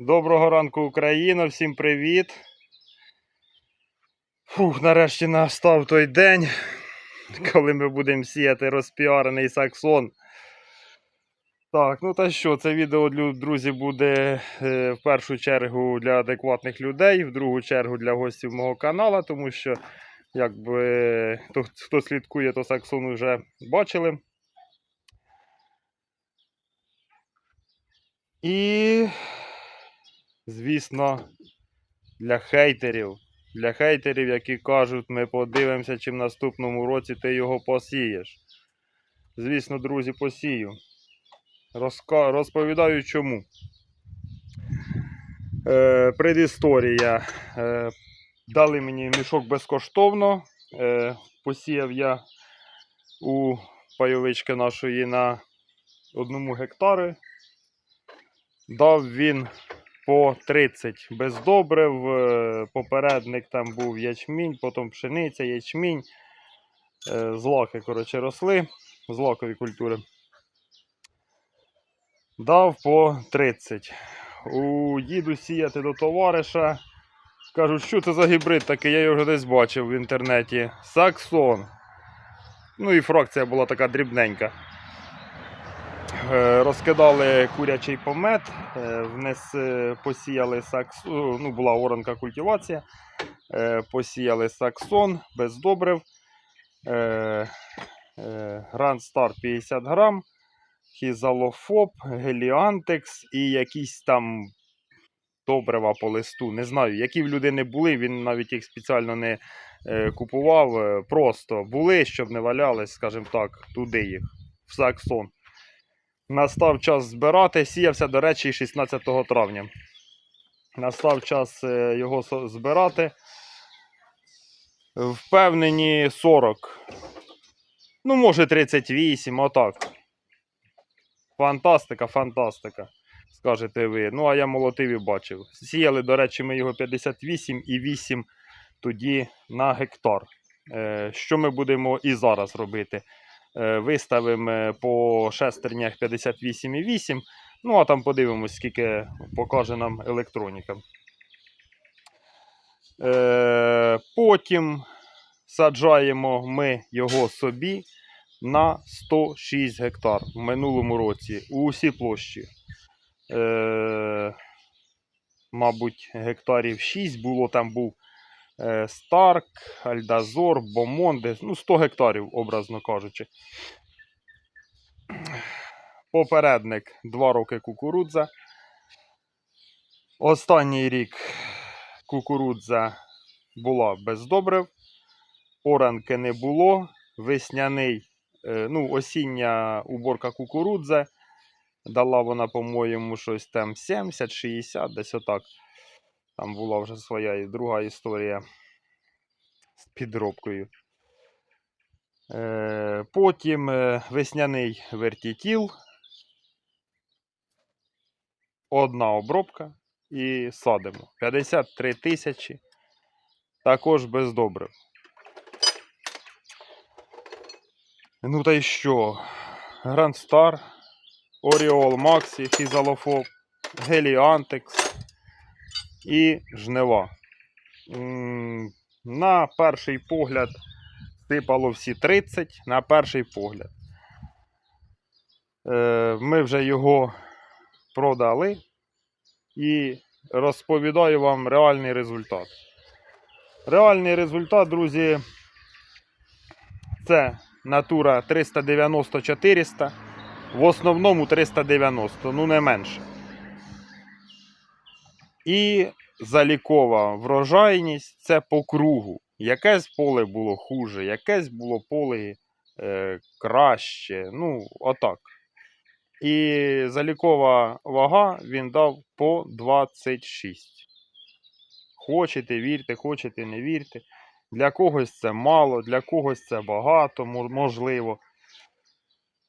Доброго ранку, Україна, всім привіт. Фух, нарешті настав той день, коли ми будемо сіяти розпіарений саксон. Так, ну та що, це відео, друзі, буде е, в першу чергу для адекватних людей, в другу чергу для гостів мого каналу, тому що, якби хто, хто слідкує, то саксон вже бачили. І, звісно, для хейтерів. Для хейтерів, які кажуть, ми подивимося, чи в наступному році ти його посієш. Звісно, друзі, посію. Розповідаю чому. Е, предісторія. Е, дали мені мішок безкоштовно. Е, посіяв я у пайовички нашої на одному гектарі. Дав він по 30 без добрив. е, Попередник там був ячмінь, потім пшениця, ячмінь. е, Злаки, коротше, росли, злакові культури. Дав по 30. У їду сіяти до товариша. Кажуть, що це за гібрид такий, я його вже десь бачив в інтернеті. Саксон. Ну і фракція була така дрібненька. Е, Розкидали курячий помет, е, вниз е, посіяли саксон, ну була оранка культивація, посіяли саксон без добрив, Grand Star 50 грам, хізалофоб, геліантекс і якісь там добрива по листу. Не знаю, які в людини були, він навіть їх спеціально не купував. Просто були, щоб не валялись, скажімо так, туди їх, в саксон. Настав час збирати. Сіявся, до речі, 16 травня. Настав час е, його збирати. Впевнені 40. Ну, може 38, отак. Фантастика, фантастика. Скажете ви. Ну, а я молотив і бачив. Сіяли, до речі, ми його 58 і 8 тоді на гектар. Е, Що ми будемо і зараз робити? Е, Виставимо е, по шестернях 58,8. Ну, а там подивимось, скільки покаже нам електроніка. Е, Потім саджаємо ми його собі на 106 гектар в минулому році у усі площі. Мабуть, гектарів 6 було, там був Старк, Альдазор, Бомонде, ну 100 гектарів, образно кажучи. Попередник 2 роки кукурудза. Останній рік кукурудза була без добрив, оранки не було, весняний, е, ну, осіння уборка кукурудзи. Дала вона, по-моєму, щось там 70-60, десь отак. Там була вже своя і друга історія з підробкою. Е, потім е, весняний вертітіл. Одна обробка і садимо. 53 тисячі. Також без добрив. Ну та й що? Grand Star, Oriol Maxi, Фізалофоб, Геліантекс і жнива. На перший погляд сипало всі 30, на перший погляд. Е, Ми вже його продали і розповідаю вам реальний результат. Реальний результат, друзі, це натура 390-400, в основному 390, ну не менше. І залікова врожайність це по кругу. Якесь поле було хуже, якесь було поле е, краще. Ну, отак. І залікова вага він дав по 26. Хочете, вірте, хочете, не вірте. Для когось це мало, для когось це багато, можливо.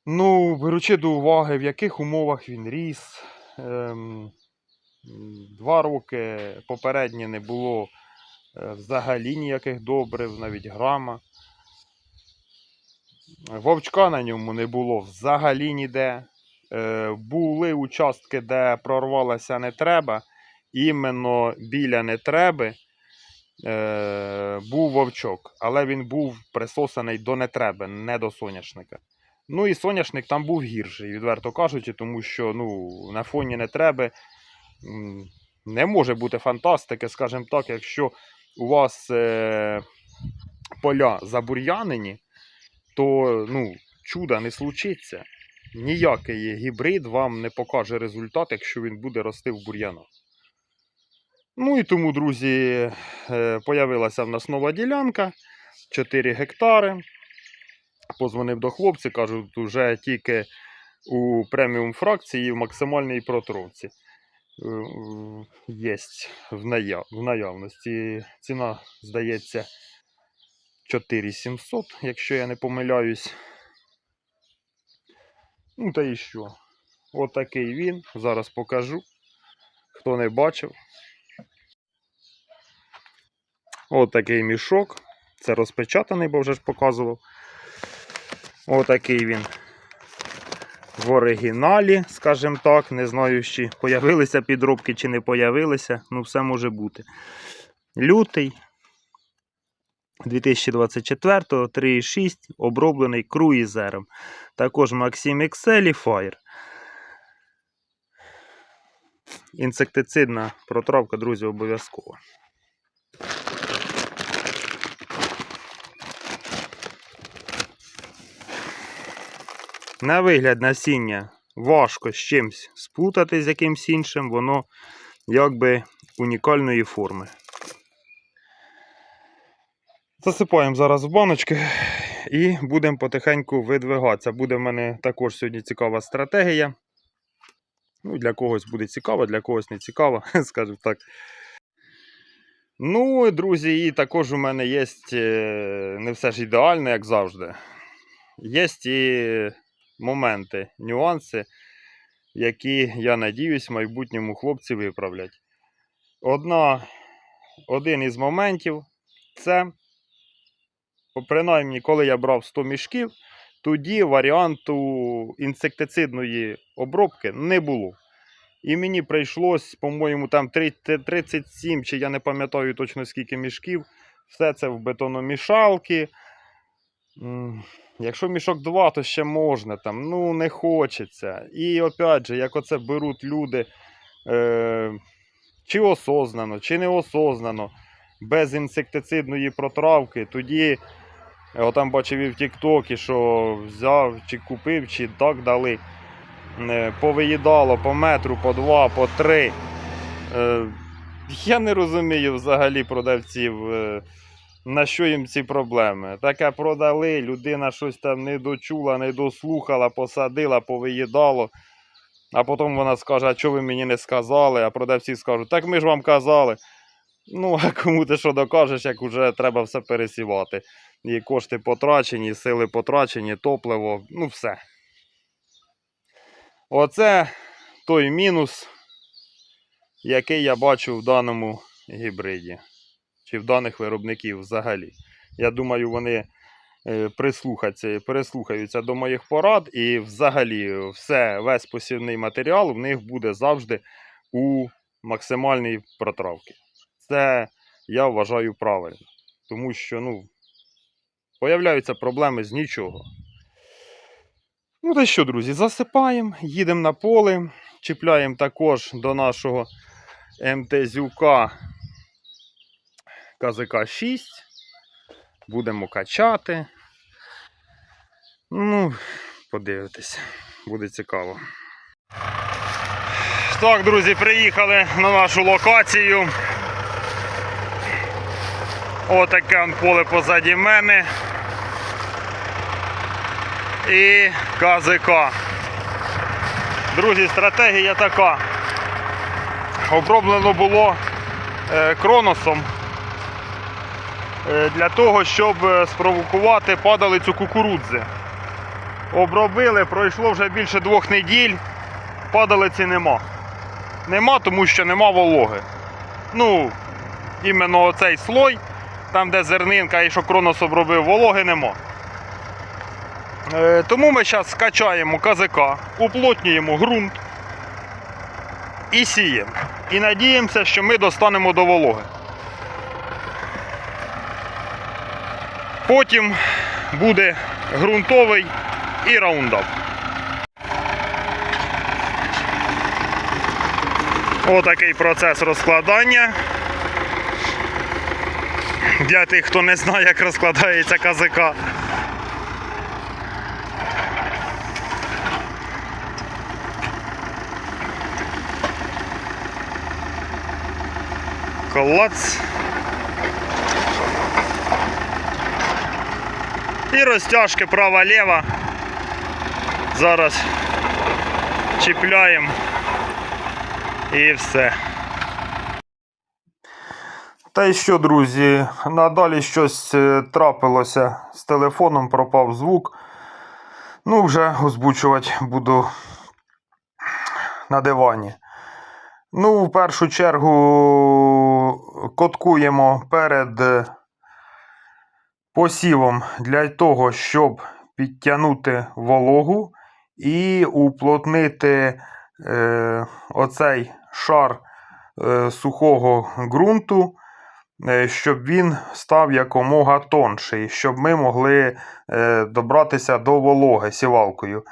Ну, беручи до уваги, в яких умовах він ріс. Ем, два роки попередні не було е, взагалі ніяких добрив, навіть грама. Вовчка на ньому не було взагалі ніде. Е, були участки, де прорвалося не треба. іменно біля нетреби е, був вовчок, але він був присосаний до нетреби, не до соняшника. Ну і соняшник там був гірший, відверто кажучи, тому що ну, на фоні нетреби м, не може бути фантастики, скажімо так, якщо у вас е, поля забур'янені, то ну, чуда не случиться. Ніякий гібрид вам не покаже результат, якщо він буде рости в бур'янах. Ну і тому, друзі, е, появилася в нас нова ділянка 4 гектари. Позвонив до хлопців, кажуть, вже тільки у преміум фракції в максимальній протровці. Є в, наяв, в наявності. Ціна, здається, 4700, якщо я не помиляюсь. Ну та і що? Отакий він. Зараз покажу. Хто не бачив. Отакий мішок. Це розпечатаний, бо вже ж показував. Отакий він в оригіналі, скажімо так. Не знаю, чи появилися підробки, чи не появилися. Ну, все може бути. Лютий 2024 3,6 оброблений круїзером. Також Maxim XL і Fire. Інсектицидна протравка, друзі, обов'язково. На вигляд насіння важко з чимось сплутати з якимсь іншим, воно якби унікальної форми. Засипаємо зараз в баночки і будемо потихеньку видвигатися. Буде в мене також сьогодні цікава стратегія. Ну, для когось буде цікаво, для когось не цікаво, скажімо так. Ну, друзі, і також у мене є не все ж ідеально, як завжди. Є і моменти, нюанси, які, я надіюсь, в майбутньому хлопці виправлять. Одна, один із моментів це, принаймні, коли я брав 100 мішків, тоді варіанту інсектицидної обробки не було. І мені прийшлось, по-моєму, там 37, чи я не пам'ятаю точно скільки мішків. Все це в бетономішалки. Якщо мішок 2, то ще можна там, ну не хочеться. І опять же, як оце беруть люди, е, чи осознано, чи неосознано, без інсектицидної протравки, тоді я отам бачив і в Тіктокі, що взяв, чи купив, чи так дали. е, Повиїдало по метру, по два, по три. Е, Я не розумію взагалі продавців, е, на що їм ці проблеми. Таке продали, людина щось там не дочула, не дослухала, посадила, повиїдало. А потім вона скаже, а чого ви мені не сказали? А продавці скажуть, так ми ж вам казали. Ну, а кому ти що докажеш, як вже треба все пересівати. І кошти потрачені, і сили потрачені, топливо, ну все. Оце той мінус, який я бачу в даному гібриді. Чи в даних виробників взагалі. Я думаю, вони е, прислухаються, до моїх порад, і взагалі все, весь посівний матеріал в них буде завжди у максимальній протравці. Це я вважаю правильно. Тому що, ну, появляються проблеми з нічого. Ну, та що, друзі, засипаємо, їдемо на поле, чіпляємо також до нашого МТЗюка КЗК 6. Будемо качати. Ну, подивитись, буде цікаво. Так, друзі, приїхали на нашу локацію. Отаке поле позаді мене. І КЗК. Друзі, стратегія така. Оброблено було е, кроносом для того, щоб е, спровокувати падалицю кукурудзи. Обробили, пройшло вже більше двох неділь, падалиці нема. Нема, тому що нема вологи. Ну, іменно оцей слой, там де зернинка і що кронос обробив, вологи нема. Е, Тому ми зараз скачаємо КЗК, уплотнюємо ґрунт. і сіємо. І надіємося, що ми достанемо до вологи. Потім буде ґрунтовий і раундап. Отакий процес розкладання. Для тих, хто не знає, як розкладається КЗК. Клац. І розтяжки права-ліва. Зараз чіпляємо і все. Та й що, друзі, надалі щось е, трапилося з телефоном, пропав звук. Ну, вже озвучувати буду на дивані. Ну, в першу чергу коткуємо перед е, посівом для того, щоб підтягнути вологу і уплотнити е, оцей шар е, сухого ґрунту, е, щоб він став якомога тонший, щоб ми могли е, добратися до вологи сівалкою.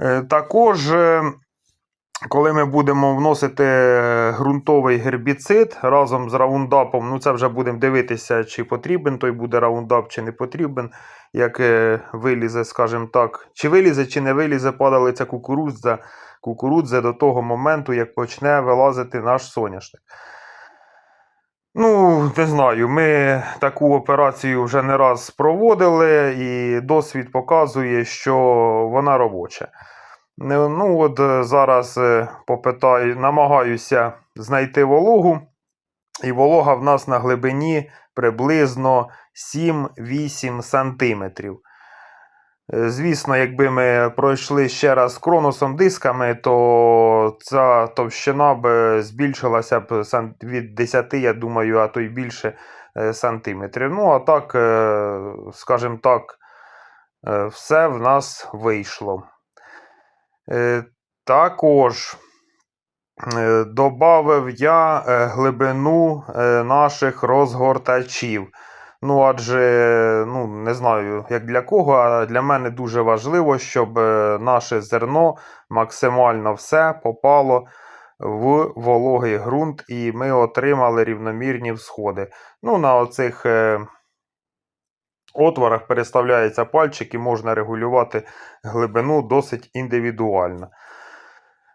Е, також. е, коли ми будемо вносити ґрунтовий гербіцид разом з раундапом, ну це вже будемо дивитися, чи потрібен той буде раундап, чи не потрібен, як е, вилізе, скажімо так, чи вилізе, чи не вилізе падалиця кукурудза, кукурудзи до того моменту, як почне вилазити наш соняшник. Ну, не знаю, ми таку операцію вже не раз проводили, і досвід показує, що вона робоча. Ну, от е, зараз е, попитаю, намагаюся знайти вологу. І волога в нас на глибині приблизно 7-8 сантиметрів. Е, Звісно, якби ми пройшли ще раз кроносом дисками, то ця товщина б збільшилася б від 10, я думаю, а то й більше сантиметрів. Ну, а так, скажімо так, все в нас вийшло. Е, Також е, додав я е, глибину наших розгортачів. Ну, адже, ну, не знаю, як для кого, а для мене дуже важливо, щоб наше зерно максимально все попало в вологий ґрунт, і ми отримали рівномірні всходи. Ну, на оцих отворах переставляється пальчик і можна регулювати глибину досить індивідуально.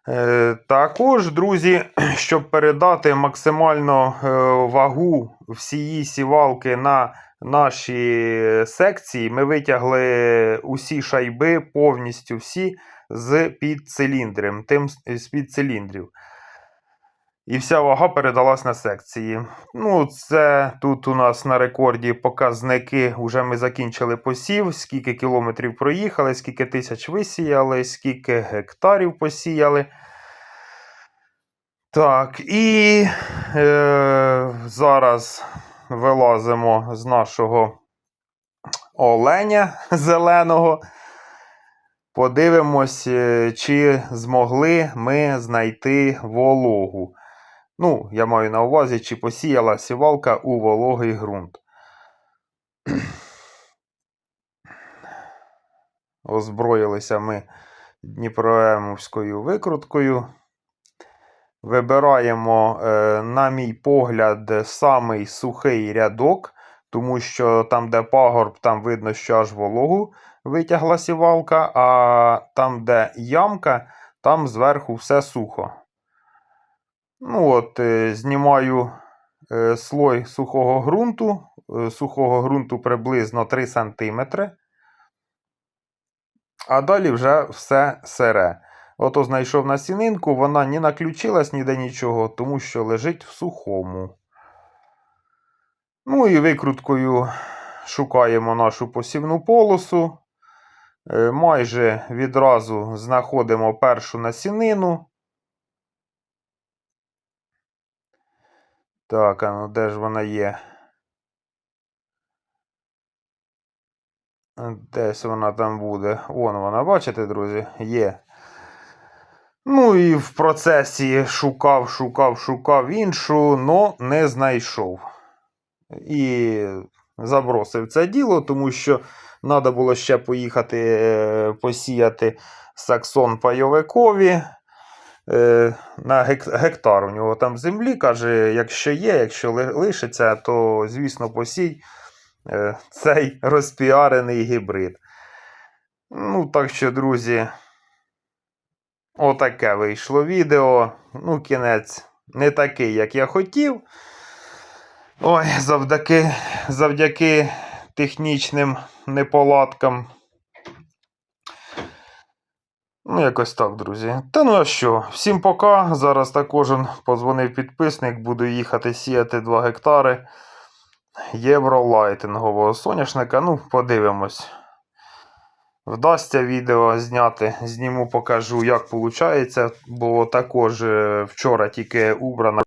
Е, Також, друзі, щоб передати максимально е, вагу всієї сівалки на наші секції, ми витягли усі шайби повністю всі з під циліндрів. І вся вага передалась на секції. Ну, це тут у нас на рекорді показники. Уже ми закінчили посів, скільки кілометрів проїхали, скільки тисяч висіяли, скільки гектарів посіяли. Так, і е, зараз вилазимо з нашого оленя зеленого. Подивимось, е, чи змогли ми знайти вологу. Ну, я маю на увазі, чи посіяла сівалка у вологий ґрунт. Озброїлися ми Дніпроемовською викруткою. Вибираємо, е, на мій погляд, самий сухий рядок, тому що там, де пагорб, там видно, що аж вологу витягла сівалка, а там, де ямка, там зверху все сухо. Ну от, е, Знімаю е, слой сухого ґрунту. Е, Сухого ґрунту приблизно 3 см. А далі вже все сире. Ото знайшов насінинку, вона не наключилась ніде нічого, тому що лежить в сухому. Ну і викруткою шукаємо нашу посівну полосу. Майже відразу знаходимо першу насінину. Так, а ну де ж вона є? Десь вона там буде. Вон вона, бачите, друзі? Є. Ну і в процесі шукав, шукав, шукав іншу, но не знайшов. І забросив це діло, тому що треба було ще поїхати е, посіяти саксон пайовикові. Е, на гектар у нього там землі. Каже, якщо є, якщо лишиться, то звісно посій е, цей розпіарений гібрид. Ну, так що, друзі, отаке вийшло відео. Ну, кінець не такий, як я хотів. Ой, завдяки, завдяки технічним неполадкам. Ну, якось так, друзі. Та ну а що, всім пока. Зараз також кожен подзвонив підписник, буду їхати сіяти 2 гектари євролайтингового соняшника. Ну, подивимось. Вдасться відео зняти, зніму, покажу, як виходить, бо також е, вчора тільки убрана